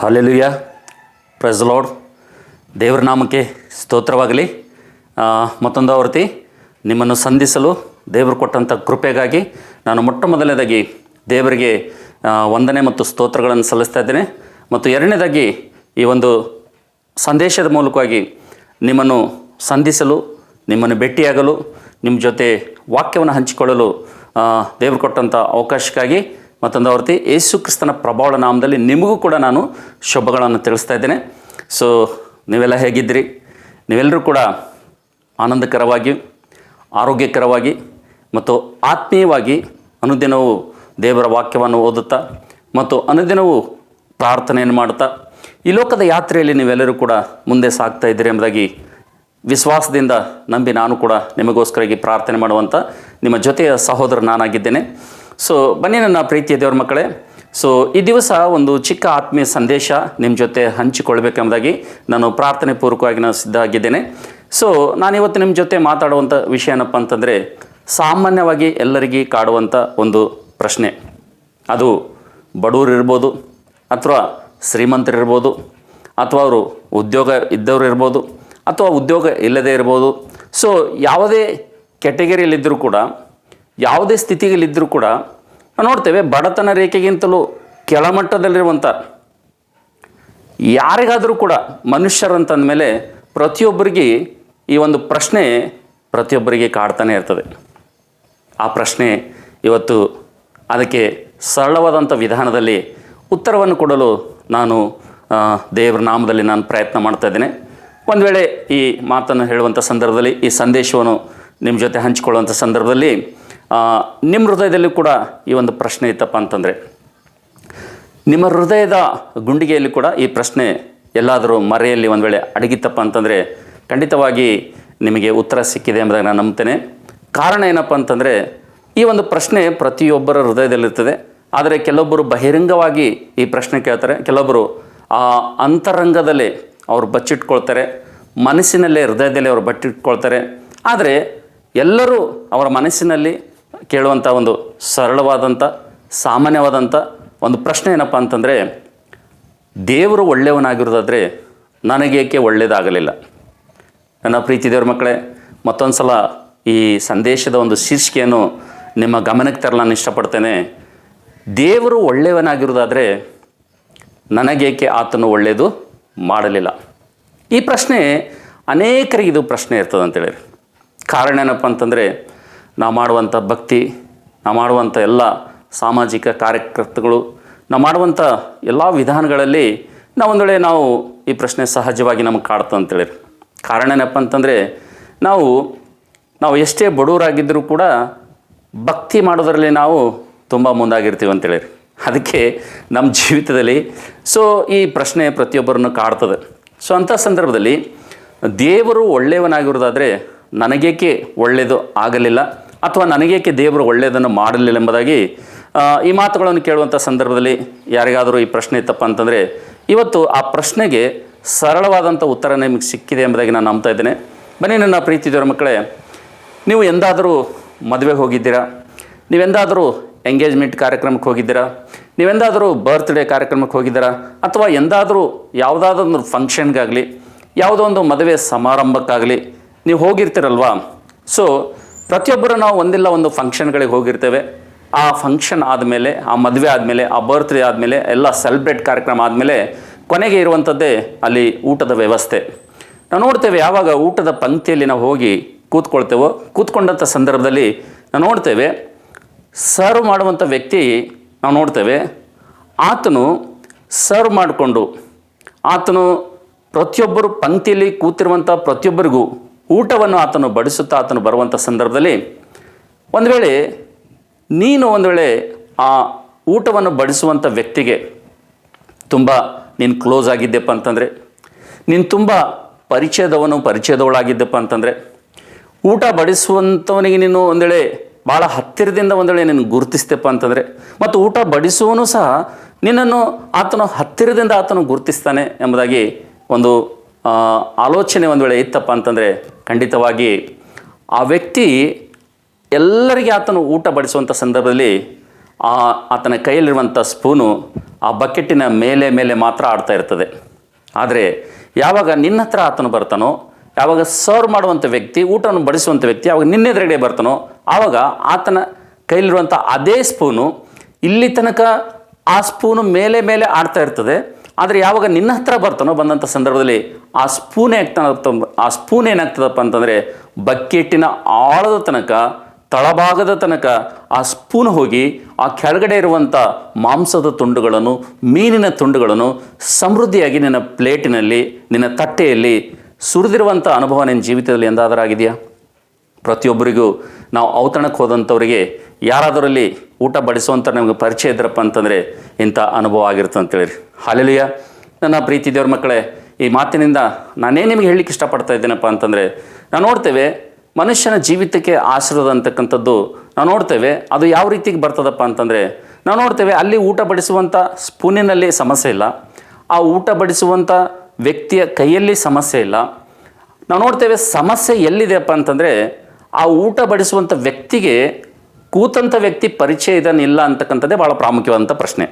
Hallelujah press lord ದೇವರ ನಾಮಕ್ಕೆ ಸ್ತೋತ್ರವಾಗಲಿ. ಮತ್ತೊಂದು ಆವೃತ್ತಿ, ನಿಮ್ಮನ್ನು ಸಂಧಿಸಲು ದೇವರು ಕೊಟ್ಟಂಥ ಕೃಪೆಗಾಗಿ ನಾನು ಮೊಟ್ಟ ಮೊದಲನೇದಾಗಿ ದೇವರಿಗೆ ವಂದನೆ ಮತ್ತು ಸ್ತೋತ್ರಗಳನ್ನು ಸಲ್ಲಿಸ್ತಾ ಇದ್ದೇನೆ. ಮತ್ತು ಎರಡನೇದಾಗಿ ಈ ಒಂದು ಸಂದೇಶದ ಮೂಲಕವಾಗಿ ನಿಮ್ಮನ್ನು ಸಂಧಿಸಲು, ನಿಮ್ಮನ್ನು ಭೇಟಿಯಾಗಲು, ನಿಮ್ಮ ಜೊತೆ ವಾಕ್ಯವನ್ನು ಹಂಚಿಕೊಳ್ಳಲು ದೇವರು ಕೊಟ್ಟಂಥ ಅವಕಾಶಕ್ಕಾಗಿ ಮತ್ತೊಂದು ಆವೃತ್ತಿ ಯೇಸು ಕ್ರಿಸ್ತನ ಪ್ರಭಾವಳ ನಾಮದಲ್ಲಿ ನಿಮಗೂ ಕೂಡ ನಾನು ಶುಭಗಳನ್ನು ತಿಳಿಸ್ತಾ ಇದ್ದೇನೆ. ಸೊ ನೀವೆಲ್ಲ ಹೇಗಿದ್ದೀರಿ? ನೀವೆಲ್ಲರೂ ಕೂಡ ಆನಂದಕರವಾಗಿ, ಆರೋಗ್ಯಕರವಾಗಿ ಮತ್ತು ಆತ್ಮೀಯವಾಗಿ ಅನುದಿನವೂ ದೇವರ ವಾಕ್ಯವನ್ನು ಓದುತ್ತಾ ಮತ್ತು ಅನುದಿನವೂ ಪ್ರಾರ್ಥನೆಯನ್ನು ಮಾಡುತ್ತಾ ಈ ಲೋಕದ ಯಾತ್ರೆಯಲ್ಲಿ ನೀವೆಲ್ಲರೂ ಕೂಡ ಮುಂದೆ ಸಾಗ್ತಾ ಇದ್ದೀರಿ ಎಂಬುದಾಗಿ ವಿಶ್ವಾಸದಿಂದ ನಂಬಿ ನಾನು ಕೂಡ ನಿಮಗೋಸ್ಕರಾಗಿ ಪ್ರಾರ್ಥನೆ ಮಾಡುವಂಥ ನಿಮ್ಮ ಜೊತೆಯ ಸಹೋದರ ನಾನಾಗಿದ್ದೇನೆ. ಸೊ ಬನ್ನಿ ನನ್ನ ಪ್ರೀತಿಯ ದೇವ್ರ ಮಕ್ಕಳೇ. ಸೊ ಈ ದಿವಸ ಒಂದು ಚಿಕ್ಕ ಆತ್ಮೀಯ ಸಂದೇಶ ನಿಮ್ಮ ಜೊತೆ ಹಂಚಿಕೊಳ್ಬೇಕೆಂಬುದಾಗಿ ನಾನು ಪ್ರಾರ್ಥನೆ ಪೂರ್ವಕವಾಗಿ ನಾನು ಸಿದ್ಧ ಆಗಿದ್ದೇನೆ ಸೊ ನಾನಿವತ್ತು ನಿಮ್ಮ ಜೊತೆ ಮಾತಾಡುವಂಥ ವಿಷಯ ಏನಪ್ಪ ಅಂತಂದರೆ ಸಾಮಾನ್ಯವಾಗಿ ಎಲ್ಲರಿಗೂ ಕಾಡುವಂಥ ಒಂದು ಪ್ರಶ್ನೆ. ಅದು ಬಡವರು ಇರ್ಬೋದು ಅಥವಾ ಶ್ರೀಮಂತರಿರ್ಬೋದು ಅಥವಾ ಅವರು ಉದ್ಯೋಗ ಇದ್ದವರು ಇರ್ಬೋದು ಅಥವಾ ಉದ್ಯೋಗ ಇಲ್ಲದೇ ಇರ್ಬೋದು. ಸೊ ಯಾವುದೇ ಕ್ಯಾಟಗರಿಯಲ್ಲಿದ್ದರೂ ಕೂಡ ಯಾವುದೇ ಸ್ಥಿತಿಯಲ್ಲಿದ್ದರೂ ಕೂಡ ನೋಡ್ತೇವೆ ಬಡತನ ರೇಖೆಗಿಂತಲೂ ಕೆಳಮಟ್ಟದಲ್ಲಿರುವಂಥ ಯಾರಿಗಾದರೂ ಕೂಡ ಮನುಷ್ಯರಂತಂದಮೇಲೆ ಪ್ರತಿಯೊಬ್ಬರಿಗೆ ಈ ಒಂದು ಪ್ರಶ್ನೆ ಪ್ರತಿಯೊಬ್ಬರಿಗೆ ಕಾಡ್ತಾನೆ ಇರ್ತದೆ. ಆ ಪ್ರಶ್ನೆ ಇವತ್ತು ಅದಕ್ಕೆ ಸರಳವಾದಂಥ ವಿಧಾನದಲ್ಲಿ ಉತ್ತರವನ್ನು ಕೊಡಲು ನಾನು ದೇವರ ನಾಮದಲ್ಲಿ ನಾನು ಪ್ರಯತ್ನ ಮಾಡ್ತಾ ಇದ್ದೇನೆ. ಒಂದು ವೇಳೆ ಈ ಮಾತನ್ನು ಹೇಳುವಂಥ ಸಂದರ್ಭದಲ್ಲಿ, ಈ ಸಂದೇಶವನ್ನು ನಿಮ್ಮ ಜೊತೆ ಹಂಚಿಕೊಳ್ಳುವಂಥ ಸಂದರ್ಭದಲ್ಲಿ ನಿಮ್ಮ ಹೃದಯದಲ್ಲಿ ಕೂಡ ಈ ಒಂದು ಪ್ರಶ್ನೆ ಇತ್ತಪ್ಪ ಅಂತಂದರೆ, ನಿಮ್ಮ ಹೃದಯದ ಗುಂಡಿಗೆಯಲ್ಲಿ ಕೂಡ ಈ ಪ್ರಶ್ನೆ ಎಲ್ಲಾದರೂ ಮರೆಯಲ್ಲಿ ಒಂದು ವೇಳೆ ಅಡಗಿತ್ತಪ್ಪ ಅಂತಂದರೆ, ಖಂಡಿತವಾಗಿ ನಿಮಗೆ ಉತ್ತರ ಸಿಕ್ಕಿದೆ ಎಂಬುದಾಗಿ ನಾನು ನಂಬ್ತೇನೆ. ಕಾರಣ ಏನಪ್ಪ ಅಂತಂದರೆ, ಈ ಒಂದು ಪ್ರಶ್ನೆ ಪ್ರತಿಯೊಬ್ಬರ ಹೃದಯದಲ್ಲಿರ್ತದೆ, ಆದರೆ ಕೆಲವೊಬ್ಬರು ಬಹಿರಂಗವಾಗಿ ಈ ಪ್ರಶ್ನೆ ಕೇಳ್ತಾರೆ, ಕೆಲವೊಬ್ಬರು ಆ ಅಂತರಂಗದಲ್ಲಿ ಅವರು ಬಚ್ಚಿಟ್ಕೊಳ್ತಾರೆ, ಮನಸ್ಸಿನಲ್ಲೇ ಹೃದಯದಲ್ಲಿ ಅವರು ಬಚ್ಚಿಟ್ಕೊಳ್ತಾರೆ. ಆದರೆ ಎಲ್ಲರೂ ಅವರ ಮನಸ್ಸಿನಲ್ಲಿ ಕೇಳುವಂಥ ಒಂದು ಸರಳವಾದಂಥ ಸಾಮಾನ್ಯವಾದಂಥ ಒಂದು ಪ್ರಶ್ನೆ ಏನಪ್ಪ ಅಂತಂದರೆ, ದೇವರು ಒಳ್ಳೆಯವನಾಗಿರೋದಾದರೆ ನನಗೇಕೆ ಒಳ್ಳೆಯದಾಗಲಿಲ್ಲ ನನ್ನ ಪ್ರೀತಿ ದೇವ್ರ ಮಕ್ಕಳೇ ಮತ್ತೊಂದು ಸಲ ಈ ಸಂದೇಶದ ಒಂದು ಶೀರ್ಷಿಕೆಯನ್ನು ನಿಮ್ಮ ಗಮನಕ್ಕೆ ತರಲು ನಾನು ಇಷ್ಟಪಡ್ತೇನೆ. ದೇವರು ಒಳ್ಳೆಯವನಾಗಿರೋದಾದರೆ ನನಗೇಕೆ ಆತನು ಒಳ್ಳೆಯದು ಮಾಡಲಿಲ್ಲ? ಈ ಪ್ರಶ್ನೆ ಅನೇಕರಿಗೆ ಇದು ಪ್ರಶ್ನೆ ಇರ್ತದೆ ಅಂತೇಳಿ. ಕಾರಣ ಏನಪ್ಪ ಅಂತಂದರೆ ನಾವು ಮಾಡುವಂಥ ಭಕ್ತಿ, ನಾವು ಮಾಡುವಂಥ ಎಲ್ಲ ಸಾಮಾಜಿಕ ಕಾರ್ಯಕರ್ತಗಳು, ನಾವು ಮಾಡುವಂಥ ಎಲ್ಲ ವಿಧಾನಗಳಲ್ಲಿ ನಾವು ಒಂದು ನಾವು ಈ ಪ್ರಶ್ನೆ ಸಹಜವಾಗಿ ನಮಗೆ ಕಾಡ್ತು ಅಂತೇಳಿ ಕಾರಣ ಏನಪ್ಪ ಅಂತಂದರೆ ನಾವು ನಾವು ಎಷ್ಟೇ ಬಡವರಾಗಿದ್ದರೂ ಕೂಡ ಭಕ್ತಿ ಮಾಡೋದರಲ್ಲಿ ನಾವು ತುಂಬ ಮುಂದಾಗಿರ್ತೀವಿ ಅಂತೇಳಿ ಅದಕ್ಕೆ ನಮ್ಮ ಜೀವಿತದಲ್ಲಿ ಸೊ ಈ ಪ್ರಶ್ನೆ ಪ್ರತಿಯೊಬ್ಬರನ್ನು ಕಾಡ್ತದೆ. ಸೊ ಅಂಥ ಸಂದರ್ಭದಲ್ಲಿ ದೇವರು ಒಳ್ಳೆಯವನಾಗಿರೋದಾದರೆ ನನಗೇಕೆ ಒಳ್ಳೆಯದು ಆಗಲಿಲ್ಲ? ಅಥವಾ ನನಗೇಕೆ ದೇವರು ಒಳ್ಳೆಯದನ್ನು ಮಾಡಲಿಲ್ಲ ಎಂಬುದಾಗಿ ಈ ಮಾತುಗಳನ್ನು ಕೇಳುವಂಥ ಸಂದರ್ಭದಲ್ಲಿ ಯಾರಿಗಾದರೂ ಈ ಪ್ರಶ್ನೆ ಇತ್ತಪ್ಪ ಅಂತಂದರೆ, ಇವತ್ತು ಆ ಪ್ರಶ್ನೆಗೆ ಸರಳವಾದಂಥ ಉತ್ತರ ನಿಮಗೆ ಸಿಕ್ಕಿದೆ ಎಂಬುದಾಗಿ ನಾನು ನಂಬ್ತಾ ಇದ್ದೇನೆ. ಬನ್ನಿ ನನ್ನ ಪ್ರೀತಿ ದೇವರ ಮಕ್ಕಳೇ, ನೀವು ಎಂದಾದರೂ ಮದುವೆಗೆ ಹೋಗಿದ್ದೀರಾ? ನೀವೆಂದಾದರೂ ಎಂಗೇಜ್ಮೆಂಟ್ ಕಾರ್ಯಕ್ರಮಕ್ಕೆ ಹೋಗಿದ್ದೀರಾ? ನೀವೆಂದಾದರೂ ಬರ್ತ್ಡೇ ಕಾರ್ಯಕ್ರಮಕ್ಕೆ ಹೋಗಿದ್ದೀರಾ? ಅಥವಾ ಎಂದಾದರೂ ಯಾವುದಾದ್ರೂ ಒಂದು ಫಂಕ್ಷನ್ಗಾಗಲಿ ಯಾವುದೋ ಒಂದು ಮದುವೆ ಸಮಾರಂಭಕ್ಕಾಗಲಿ, ನೀವು ಹೋಗಿರ್ತೀರಲ್ವಾ? ಸೊ ಪ್ರತಿಯೊಬ್ಬರು ನಾವು ಒಂದಿಲ್ಲ ಒಂದು ಫಂಕ್ಷನ್ಗಳಿಗೆ ಹೋಗಿರ್ತೇವೆ. ಆ ಫಂಕ್ಷನ್ ಆದಮೇಲೆ, ಆ ಮದುವೆ ಆದಮೇಲೆ, ಆ ಬರ್ತ್ಡೇ ಆದಮೇಲೆ, ಎಲ್ಲ ಸೆಲೆಬ್ರೇಟ್ ಕಾರ್ಯಕ್ರಮ ಆದಮೇಲೆ ಕೊನೆಗೆ ಇರುವಂಥದ್ದೇ ಅಲ್ಲಿ ಊಟದ ವ್ಯವಸ್ಥೆ. ನಾವು ನೋಡ್ತೇವೆ ಯಾವಾಗ ಊಟದ ಪಂಕ್ತಿಯಲ್ಲಿ ನಾವು ಹೋಗಿ ಕೂತ್ಕೊಳ್ತೇವೋ ಕೂತ್ಕೊಂಡಂಥ ಸಂದರ್ಭದಲ್ಲಿ ನಾವು ನೋಡ್ತೇವೆ ಸರ್ವ್ ಮಾಡುವಂಥ ವ್ಯಕ್ತಿ ನಾವು ನೋಡ್ತೇವೆ, ಆತನು ಸರ್ವ್ ಮಾಡಿಕೊಂಡು, ಆತನು ಪ್ರತಿಯೊಬ್ಬರು ಪಂಕ್ತಿಯಲ್ಲಿ ಕೂತಿರುವಂಥ ಪ್ರತಿಯೊಬ್ಬರಿಗೂ ಊಟವನ್ನು ಆತನು ಬಡಿಸುತ್ತಾ ಆತನು ಬರುವಂಥ ಸಂದರ್ಭದಲ್ಲಿ ಒಂದು ವೇಳೆ ನೀನು ಒಂದು ವೇಳೆ ಆ ಊಟವನ್ನು ಬಡಿಸುವಂಥ ವ್ಯಕ್ತಿಗೆ ತುಂಬ ನೀನು ಕ್ಲೋಸ್ ಆಗಿದ್ದೆಪ್ಪ ಅಂತಂದರೆ, ನೀನು ತುಂಬ ಪರಿಚಯದವನು, ಪರಿಚಯದವಳಾಗಿದ್ದಪ್ಪ ಅಂತಂದರೆ, ಊಟ ಬಡಿಸುವಂಥವನಿಗೆ ನೀನು ಒಂದು ವೇಳೆ ಭಾಳ ಹತ್ತಿರದಿಂದ ಒಂದು ವೇಳೆ ನೀನು ಗುರುತಿಸ್ತೇಪ್ಪ ಅಂತಂದರೆ, ಮತ್ತು ಊಟ ಬಡಿಸುವನು ಸಹ ನಿನ್ನನ್ನು ಆತನು ಹತ್ತಿರದಿಂದ ಆತನು ಗುರುತಿಸ್ತಾನೆ ಎಂಬುದಾಗಿ ಒಂದು ಆಲೋಚನೆ ಒಂದು ವೇಳೆ ಇತ್ತಪ್ಪ ಅಂತಂದರೆ ಖಂಡಿತವಾಗಿ ಆ ವ್ಯಕ್ತಿ ಎಲ್ಲರಿಗೆ ಆತನು ಊಟ ಬಡಿಸುವಂಥ ಸಂದರ್ಭದಲ್ಲಿ ಆ ಆತನ ಕೈಯಲ್ಲಿರುವಂಥ ಸ್ಪೂನು ಆ ಬಕೆಟ್ಟಿನ ಮೇಲೆ ಮೇಲೆ ಮಾತ್ರ ಆಡ್ತಾ ಇರ್ತದೆ. ಆದರೆ ಯಾವಾಗ ನಿನ್ನ ಹತ್ರ ಆತನು ಬರ್ತಾನೋ, ಯಾವಾಗ ಸರ್ವ್ ಮಾಡುವಂಥ ವ್ಯಕ್ತಿ, ಊಟವನ್ನು ಬಡಿಸುವಂಥ ವ್ಯಕ್ತಿ, ಯಾವಾಗ ನಿನ್ನೆದುರುಗಡೆ ಬರ್ತಾನೋ, ಆವಾಗ ಆತನ ಕೈಲಿರುವಂಥ ಅದೇ ಸ್ಪೂನು ಇಲ್ಲಿ ತನಕ ಆ ಸ್ಪೂನು ಮೇಲೆ ಮೇಲೆ ಆಡ್ತಾ ಇರ್ತದೆ. ಆದರೆ ಯಾವಾಗ ನಿನ್ನ ಹತ್ರ ಬರ್ತಾನೋ ಬಂದಂಥ ಸಂದರ್ಭದಲ್ಲಿ ಆ ಸ್ಪೂನ್ ಆಗ್ತಾನ ಆ ಸ್ಪೂನ್ ಏನಾಗ್ತದಪ್ಪ ಅಂತಂದರೆ ಬಕೆಟ್ಟಿನ ಆಳದ ತನಕ, ತಳಭಾಗದ ತನಕ ಆ ಸ್ಪೂನ್ ಹೋಗಿ ಆ ಕೆಳಗಡೆ ಇರುವಂಥ ಮಾಂಸದ ತುಂಡುಗಳನ್ನು, ಮೀನಿನ ತುಂಡುಗಳನ್ನು ಸಮೃದ್ಧಿಯಾಗಿ ನಿನ್ನ ಪ್ಲೇಟಿನಲ್ಲಿ, ನಿನ್ನ ತಟ್ಟೆಯಲ್ಲಿ ಸುರಿದಿರುವಂಥ ಅನುಭವ ನಿನ್ನ ಜೀವಿತದಲ್ಲಿ ಎಂದಾದರೂ ಆಗಿದೆಯಾ? ಪ್ರತಿಯೊಬ್ಬರಿಗೂ ನಾವು ಔತಣಕ್ಕೆ ಹೋದಂಥವರಿಗೆ ಯಾರಾದರಲ್ಲಿ ಊಟ ಬಡಿಸುವಂಥ ನಮಗೆ ಪರಿಚಯ ಇದ್ರಪ್ಪ ಅಂತಂದರೆ ಇಂಥ ಅನುಭವ ಆಗಿರುತ್ತೆ ಅಂತೇಳಿ ಹಾಲೆಲುಯ್ಯ ನನ್ನ ಪ್ರೀತಿ ದೇವ್ರ ಮಕ್ಕಳೇ, ಈ ಮಾತಿನಿಂದ ನಾನೇ ನಿಮಗೆ ಹೇಳಲಿಕ್ಕೆ ಇಷ್ಟಪಡ್ತಾ ಇದ್ದೇನಪ್ಪ ಅಂತಂದರೆ ನಾವು ನೋಡ್ತೇವೆ ಮನುಷ್ಯನ ಜೀವಿತಕ್ಕೆ ಆಶೀರ್ವಾದ ಅಂತಕ್ಕಂಥದ್ದು ನಾವು ನೋಡ್ತೇವೆ ಅದು ಯಾವ ರೀತಿಗೆ ಬರ್ತದಪ್ಪ ಅಂತಂದರೆ ನಾವು ನೋಡ್ತೇವೆ ಅಲ್ಲಿ ಊಟ ಬಡಿಸುವಂಥ ಸ್ಪೂನಿನಲ್ಲಿ ಸಮಸ್ಯೆ ಇಲ್ಲ, ಆ ಊಟ ಬಡಿಸುವಂಥ ವ್ಯಕ್ತಿಯ ಕೈಯಲ್ಲಿ ಸಮಸ್ಯೆ ಇಲ್ಲ. ನಾವು ನೋಡ್ತೇವೆ ಸಮಸ್ಯೆ ಎಲ್ಲಿದೆಯಪ್ಪ ಅಂತಂದರೆ, ಆ ಊಟ ಬಡಿಸುವಂಥ ವ್ಯಕ್ತಿಗೆ ಕೂತಂಥ ವ್ಯಕ್ತಿ ಪರಿಚಯ ಇದನ್ನಿಲ್ಲ ಅಂತಕ್ಕಂಥದ್ದೇ ಭಾಳ ಪ್ರಾಮುಖ್ಯವಾದಂಥ ಪ್ರಶ್ನೆ.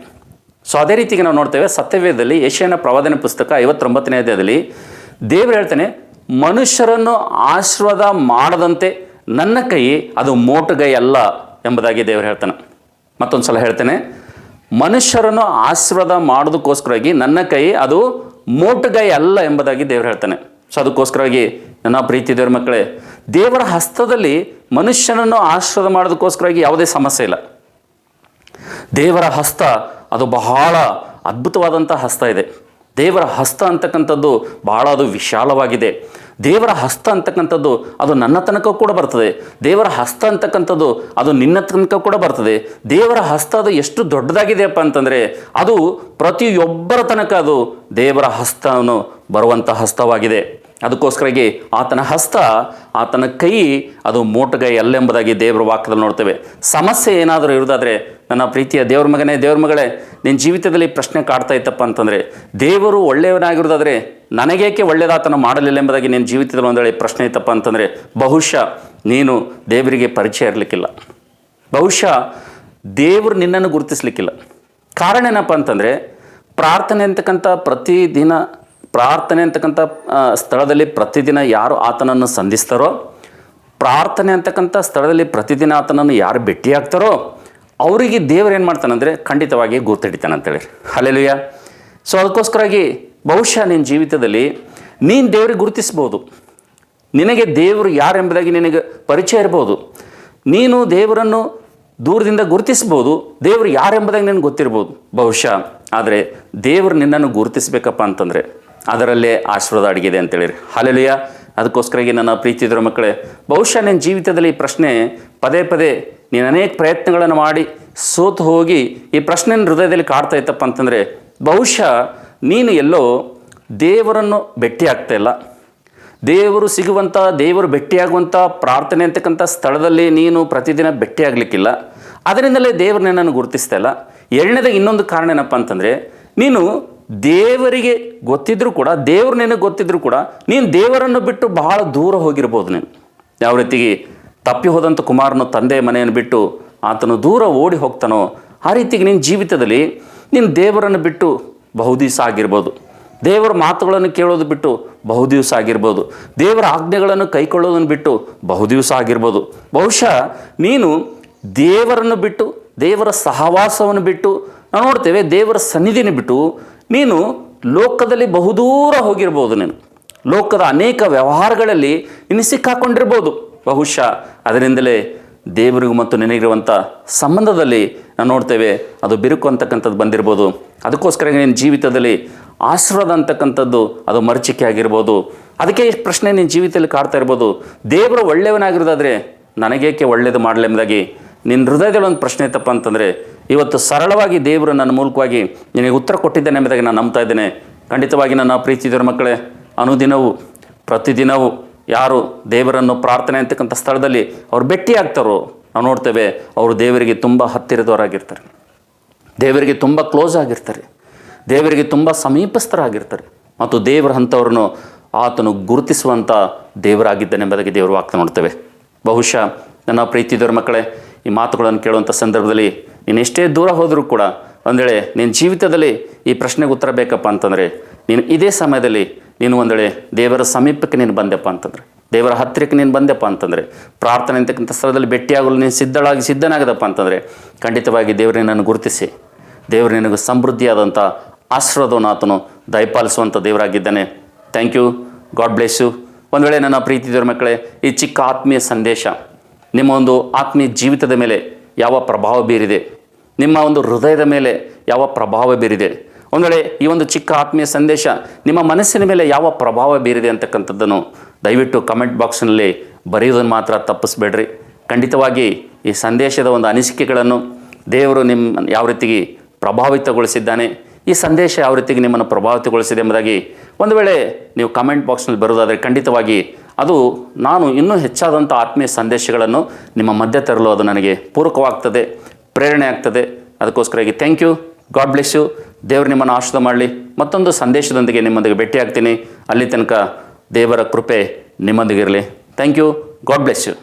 ಸೊ ಅದೇ ರೀತಿಗೆ ನಾವು ನೋಡ್ತೇವೆ, ಸತ್ಯವೇದದಲ್ಲಿ ಏಷ್ಯನ ಪ್ರವಾದನೆ ಪುಸ್ತಕ ಐವತ್ತೊಂಬತ್ತನೇ ಅಧ್ಯಾಯದಲ್ಲಿ ದೇವರು ಹೇಳ್ತಾನೆ, ಮನುಷ್ಯರನ್ನು ಆಶೀರ್ವಾದ ಮಾಡದಂತೆ ನನ್ನ ಕೈ ಅದು ಮೋಟುಗೈ ಅಲ್ಲ ಎಂಬುದಾಗಿ ದೇವರು ಹೇಳ್ತಾನೆ. ಮತ್ತೊಂದು ಸಲ ಹೇಳ್ತೇನೆ, ಮನುಷ್ಯರನ್ನು ಆಶೀರ್ವಾದ ಮಾಡೋದಕ್ಕೋಸ್ಕರವಾಗಿ ನನ್ನ ಕೈ ಅದು ಮೋಟುಗೈ ಅಲ್ಲ ಎಂಬುದಾಗಿ ದೇವರು ಹೇಳ್ತಾನೆ. ಸೊ ಅದಕ್ಕೋಸ್ಕರವಾಗಿ ನನ್ನ ಪ್ರೀತಿ ದೇವ್ರ ಮಕ್ಕಳೇ, ದೇವರ ಹಸ್ತದಲ್ಲಿ ಮನುಷ್ಯನನ್ನು ಆಶ್ರಯ ಮಾಡೋದಕ್ಕೋಸ್ಕರವಾಗಿ ಯಾವುದೇ ಸಮಸ್ಯೆ ಇಲ್ಲ. ದೇವರ ಹಸ್ತ, ಅದು ಬಹಳ ಅದ್ಭುತವಾದಂಥ ಹಸ್ತ ಇದೆ. ದೇವರ ಹಸ್ತ ಅಂತಕ್ಕಂಥದ್ದು ಬಹಳ ಅದು ವಿಶಾಲವಾಗಿದೆ. ದೇವರ ಹಸ್ತ ಅಂತಕ್ಕಂಥದ್ದು ಅದು ನನ್ನ ತನಕ ಕೂಡ ಬರ್ತದೆ. ದೇವರ ಹಸ್ತ ಅಂತಕ್ಕಂಥದ್ದು ಅದು ನಿನ್ನ ತನಕ ಕೂಡ ಬರ್ತದೆ. ದೇವರ ಹಸ್ತ ಅದು ಎಷ್ಟು ದೊಡ್ಡದಾಗಿದೆಯಪ್ಪ ಅಂತಂದರೆ, ಅದು ಪ್ರತಿಯೊಬ್ಬರ ತನಕ ಅದು ದೇವರ ಹಸ್ತವನ್ನು ಬರುವಂಥ ಹಸ್ತವಾಗಿದೆ. ಅದಕ್ಕೋಸ್ಕರವಾಗಿ ಆತನ ಹಸ್ತ, ಆತನ ಕೈ, ಅದು ಮೋಟಗೈ ಅಲ್ಲೆಂಬುದಾಗಿ ದೇವರ ವಾಕ್ಯದಲ್ಲಿ ನೋಡ್ತೇವೆ. ಸಮಸ್ಯೆ ಏನಾದರೂ ಇರೋದಾದರೆ ನನ್ನ ಪ್ರೀತಿಯ ದೇವ್ರ ಮಗನೇ, ದೇವ್ರ ಮಗಳೇ, ನಿನ್ನ ಜೀವಿತದಲ್ಲಿ ಪ್ರಶ್ನೆ ಕಾಡ್ತಾ ಇತ್ತಪ್ಪ ಅಂತಂದರೆ, ದೇವರು ಒಳ್ಳೆಯವನಾಗಿರೋದಾದರೆ ನನಗೇಕೆ ಒಳ್ಳೆಯದಾತನ ಮಾಡಲಿಲ್ಲ ಎಂಬುದಾಗಿ ನಿನ್ನ ಜೀವಿತದಲ್ಲಿ ವೇಳೆ ಪ್ರಶ್ನೆ ಇತ್ತಪ್ಪ ಅಂತಂದರೆ, ಬಹುಶಃ ನೀನು ದೇವರಿಗೆ ಪರಿಚಯ ಇರಲಿಕ್ಕಿಲ್ಲ. ಬಹುಶಃ ದೇವರು ನಿನ್ನನ್ನು ಗುರುತಿಸಲಿಕ್ಕಿಲ್ಲ. ಕಾರಣ ಏನಪ್ಪ ಅಂತಂದರೆ, ಪ್ರಾರ್ಥನೆ ಅಂತಕ್ಕಂಥ ಪ್ರತಿದಿನ ಪ್ರಾರ್ಥನೆ ಅಂತಕ್ಕಂಥ ಸ್ಥಳದಲ್ಲಿ ಪ್ರತಿದಿನ ಯಾರು ಆತನನ್ನು ಸಂಧಿಸ್ತಾರೋ, ಪ್ರಾರ್ಥನೆ ಅಂತಕ್ಕಂಥ ಸ್ಥಳದಲ್ಲಿ ಪ್ರತಿದಿನ ಆತನನ್ನು ಯಾರು ಭೇಟಿಯಾಗ್ತಾರೋ, ಅವರಿಗೆ ದೇವರು ಏನು ಮಾಡ್ತಾನಂದರೆ ಖಂಡಿತವಾಗಿ ಗುರ್ತಿಡಿತಾನೆ ಅಂತೇಳಿ. ಅಲ್ಲೆಲುಯ್ಯ ಸೊ ಅದಕ್ಕೋಸ್ಕರವಾಗಿ ಬಹುಶಃ ನಿನ್ನ ಜೀವಿತದಲ್ಲಿ ನೀನು ದೇವರಿಗೆ ಗುರುತಿಸ್ಬೋದು. ನಿನಗೆ ದೇವರು ಯಾರೆಂಬುದಾಗಿ ನಿನಗೆ ಪರಿಚಯ ಇರ್ಬೋದು. ನೀನು ದೇವರನ್ನು ದೂರದಿಂದ ಗುರುತಿಸ್ಬೋದು, ದೇವರು ಯಾರೆಂಬುದಾಗಿ ನಿನಗೆ ಗೊತ್ತಿರ್ಬೋದು. ಬಹುಶಃ. ಆದರೆ ದೇವರು ನಿನ್ನನ್ನು ಗುರುತಿಸ್ಬೇಕಪ್ಪ ಅಂತಂದರೆ ಅದರಲ್ಲೇ ಆಶೀರ್ವಾದ ಅಡಗಿದೆ ಅಂತೇಳಿರಿ. ಹಾಲೆಲಿಯ ಅದಕ್ಕೋಸ್ಕರಾಗಿ ನನ್ನ ಪ್ರೀತಿ ಇದ್ರ ಮಕ್ಕಳೇ, ಬಹುಶಃ ನಿನ್ನ ಜೀವಿತದಲ್ಲಿ ಈ ಪ್ರಶ್ನೆ ಪದೇ ಪದೇ ನೀನು ಅನೇಕ ಪ್ರಯತ್ನಗಳನ್ನು ಮಾಡಿ ಸೋತು ಹೋಗಿ ಈ ಪ್ರಶ್ನೆ ಹೃದಯದಲ್ಲಿ ಕಾಡ್ತಾ ಇತ್ತಪ್ಪ ಅಂತಂದರೆ, ಬಹುಶಃ ನೀನು ಎಲ್ಲೋ ದೇವರನ್ನು ಭೇಟಿ ಇಲ್ಲ. ದೇವರು ಸಿಗುವಂಥ ದೇವರು ಭೇಟಿಯಾಗುವಂಥ ಪ್ರಾರ್ಥನೆ ಅಂತಕ್ಕಂಥ ಸ್ಥಳದಲ್ಲಿ ನೀನು ಪ್ರತಿದಿನ ಭೇಟಿಯಾಗಲಿಕ್ಕಿಲ್ಲ. ಅದರಿಂದಲೇ ದೇವರು ನಾನು ಗುರುತಿಸ್ತಾ ಇಲ್ಲ. ಎರಡನೇದಾಗ ಇನ್ನೊಂದು ಕಾರಣ ಏನಪ್ಪ ಅಂತಂದರೆ, ನೀನು ದೇವರಿಗೆ ಗೊತ್ತಿದ್ರು ಕೂಡ, ದೇವರು ನಿನಗೆ ಗೊತ್ತಿದ್ರೂ ಕೂಡ, ನೀನು ದೇವರನ್ನು ಬಿಟ್ಟು ಬಹಳ ದೂರ ಹೋಗಿರ್ಬೋದು ನೀನು. ಯಾವ ರೀತಿಗೆ ತಪ್ಪಿ ಹೋದಂಥ ಕುಮಾರನು ತಂದೆ ಮನೆಯನ್ನು ಬಿಟ್ಟು ಆತನು ದೂರ ಓಡಿ ಹೋಗ್ತಾನೋ, ಆ ರೀತಿಗೆ ನಿನ್ನ ಜೀವಿತದಲ್ಲಿ ನಿನ್ನ ದೇವರನ್ನು ಬಿಟ್ಟು ಬಹುದಿವಸ ಆಗಿರ್ಬೋದು. ದೇವರ ಮಾತುಗಳನ್ನು ಕೇಳೋದು ಬಿಟ್ಟು ಬಹುದಿವಸ ಆಗಿರ್ಬೋದು. ದೇವರ ಆಜ್ಞೆಗಳನ್ನು ಕೈಕೊಳ್ಳೋದನ್ನು ಬಿಟ್ಟು ಬಹುದಿವಸ ಆಗಿರ್ಬೋದು. ಬಹುಶಃ ನೀನು ದೇವರನ್ನು ಬಿಟ್ಟು, ದೇವರ ಸಹವಾಸವನ್ನು ಬಿಟ್ಟು, ನಾವು ನೋಡ್ತೇವೆ ದೇವರ ಸನ್ನಿಧಿನ ಬಿಟ್ಟು ನೀನು ಲೋಕದಲ್ಲಿ ಬಹುದೂರ ಹೋಗಿರ್ಬೋದು ನೀನು. ಲೋಕದ ಅನೇಕ ವ್ಯವಹಾರಗಳಲ್ಲಿ ನೀನು ಸಿಕ್ಕಾಕೊಂಡಿರ್ಬೋದು. ಬಹುಶಃ ಅದರಿಂದಲೇ ದೇವರಿಗೂ ಮತ್ತು ನಿನಗಿರುವಂಥ ಸಂಬಂಧದಲ್ಲಿ ನಾವು ನೋಡ್ತೇವೆ ಅದು ಬಿರುಕು ಅಂತಕ್ಕಂಥದ್ದು ಬಂದಿರ್ಬೋದು. ಅದಕ್ಕೋಸ್ಕರ ನಿನ್ನ ಜೀವಿತದಲ್ಲಿ ಆಶೀರ್ವಾದ ಅಂತಕ್ಕಂಥದ್ದು ಅದು ಮರಚಿಕೆ ಆಗಿರ್ಬೋದು. ಅದಕ್ಕೆ ಈ ಪ್ರಶ್ನೆ ನಿನ್ನ ಜೀವಿತದಲ್ಲಿ ಕಾಡ್ತಾ ಇರ್ಬೋದು. ದೇವರು ಒಳ್ಳೆಯವನಾಗಿರೋದಾದರೆ ನನಗೇಕೆ ಒಳ್ಳೆಯದು ಮಾಡಲೆಂಬುದಾಗಿ ನಿನ್ನ ಹೃದಯದಲ್ಲಿ ಒಂದು ಪ್ರಶ್ನೆ ಇತ್ತಪ್ಪ ಅಂತಂದರೆ, ಇವತ್ತು ಸರಳವಾಗಿ ದೇವರು ನನ್ನ ಮೂಲಕವಾಗಿ ನಿನಗೆ ಉತ್ತರ ಕೊಟ್ಟಿದ್ದೇನೆ ಎಂಬುದಾಗಿ ನಾನು ನಂಬ್ತಾ ಇದ್ದೇನೆ. ಖಂಡಿತವಾಗಿ ನನ್ನ ಪ್ರೀತಿದರ ಮಕ್ಕಳೇ, ಅನುದಿನವೂ, ಪ್ರತಿದಿನವೂ ಯಾರು ದೇವರನ್ನು ಪ್ರಾರ್ಥನೆ ಅಂತಕ್ಕಂಥ ಸ್ಥಳದಲ್ಲಿ ಅವ್ರು ಭೇಟಿ ಆಗ್ತಾರೋ ನಾವು ನೋಡ್ತೇವೆ ಅವರು ದೇವರಿಗೆ ತುಂಬ ಹತ್ತಿರದವರಾಗಿರ್ತಾರೆ. ದೇವರಿಗೆ ತುಂಬ ಕ್ಲೋಸ್ ಆಗಿರ್ತಾರೆ. ದೇವರಿಗೆ ತುಂಬ ಸಮೀಪಸ್ಥರಾಗಿರ್ತಾರೆ. ಮತ್ತು ದೇವರ ಅಂಥವ್ರನ್ನು ಆತನು ಗುರುತಿಸುವಂಥ ದೇವರಾಗಿದ್ದಾನೆಂಬುದಾಗಿ ದೇವರು ಆಗ್ತಾ ನೋಡ್ತೇವೆ. ಬಹುಶಃ ನನ್ನ ಪ್ರೀತಿದವರ ಮಕ್ಕಳೇ ಈ ಮಾತುಗಳನ್ನು ಕೇಳುವಂಥ ಸಂದರ್ಭದಲ್ಲಿ ನೀನು ಎಷ್ಟೇ ದೂರ ಹೋದರೂ ಕೂಡ ಒಂದೇಳೆ ನಿನ್ನ ಜೀವಿತದಲ್ಲಿ ಈ ಪ್ರಶ್ನೆಗೆ ಉತ್ತರ ಬೇಕಪ್ಪ ಅಂತಂದರೆ, ನೀನು ಇದೇ ಸಮಯದಲ್ಲಿ ನೀನು ಒಂದೇಳೆ ದೇವರ ಸಮೀಪಕ್ಕೆ ನೀನು ಬಂದೆಪ್ಪ ಅಂತಂದರೆ, ದೇವರ ಹತ್ತಿರಕ್ಕೆ ನೀನು ಬಂದೆಪ್ಪ ಅಂತಂದರೆ, ಪ್ರಾರ್ಥನೆ ಅಂತಕ್ಕಂಥ ಸ್ಥಳದಲ್ಲಿ ಭೇಟಿಯಾಗಲು ನೀನು ಸಿದ್ಧಳಾಗಿ ಸಿದ್ಧನಾಗದಪ್ಪ ಅಂತಂದರೆ, ಖಂಡಿತವಾಗಿ ದೇವರು ನಿನ್ನನ್ನು ಗುರುತಿಸಿ. ದೇವರು ನಿನಗೆ ಸಮೃದ್ಧಿಯಾದಂಥ ಆಶೀರ್ವಾದವನ್ನು ಆತನು ದಯಪಾಲಿಸುವಂಥ ದೇವರಾಗಿದ್ದಾನೆ. Thank you God bless you ಒಂದು ವೇಳೆ ನನ್ನ ಪ್ರೀತಿ ದೇವರ ಮಕ್ಕಳೇ, ಈ ಚಿಕ್ಕ ಆತ್ಮೀಯ ಸಂದೇಶ ನಿಮ್ಮ ಒಂದು ಆತ್ಮೀಯ ಜೀವಿತದ ಮೇಲೆ ಯಾವ ಪ್ರಭಾವ ಬೀರಿದೆ? ನಿಮ್ಮ ಒಂದು ಹೃದಯದ ಮೇಲೆ ಯಾವ ಪ್ರಭಾವ ಬೀರಿದೆ? ಒಂದು ವೇಳೆ ಈ ಒಂದು ಚಿಕ್ಕ ಆತ್ಮೀಯ ಸಂದೇಶ ನಿಮ್ಮ ಮನಸ್ಸಿನ ಮೇಲೆ ಯಾವ ಪ್ರಭಾವ ಬೀರಿದೆ ಅಂತಕ್ಕಂಥದ್ದನ್ನು ದಯವಿಟ್ಟು ಕಮೆಂಟ್ ಬಾಕ್ಸ್ನಲ್ಲಿ ಬರೆಯೋದನ್ನು ಮಾತ್ರ ತಪ್ಪಿಸ್ಬೇಡ್ರಿ. ಖಂಡಿತವಾಗಿ ಈ ಸಂದೇಶದ ಒಂದು ಅನಿಸಿಕೆಗಳನ್ನು ದೇವರು ನಿಮ್ಮ ಯಾವ ರೀತಿಗೆ ಪ್ರಭಾವಿತಗೊಳಿಸಿದ್ದಾನೆ, ಈ ಸಂದೇಶ ಯಾವ ರೀತಿಗೆ ನಿಮ್ಮನ್ನು ಪ್ರಭಾವಿತಗೊಳಿಸಿದೆ ಎಂಬುದಾಗಿ ಒಂದು ವೇಳೆ ನೀವು ಕಮೆಂಟ್ ಬಾಕ್ಸ್ನಲ್ಲಿ ಬರೋದಾದರೆ ಖಂಡಿತವಾಗಿ ಅದು ನಾನು ಇನ್ನೂ ಹೆಚ್ಚಾದಂಥ ಆತ್ಮೀಯ ಸಂದೇಶಗಳನ್ನು ನಿಮ್ಮ ಮಧ್ಯ ತರಲು ಅದು ನನಗೆ ಪೂರಕವಾಗ್ತದೆ, ಪ್ರೇರಣೆ ಆಗ್ತದೆ. ಅದಕ್ಕೋಸ್ಕರವಾಗಿ thank you God bless you ದೇವರು ನಿಮ್ಮನ್ನು ಆಶ್ರದ ಮಾಡಲಿ. ಮತ್ತೊಂದು ಸಂದೇಶದೊಂದಿಗೆ ನಿಮ್ಮೊಂದಿಗೆ ಭೇಟಿಯಾಗ್ತೀನಿ. ಅಲ್ಲಿ ತನಕ ದೇವರ ಕೃಪೆ ನಿಮ್ಮೊಂದಿಗಿರಲಿ. Thank you God bless you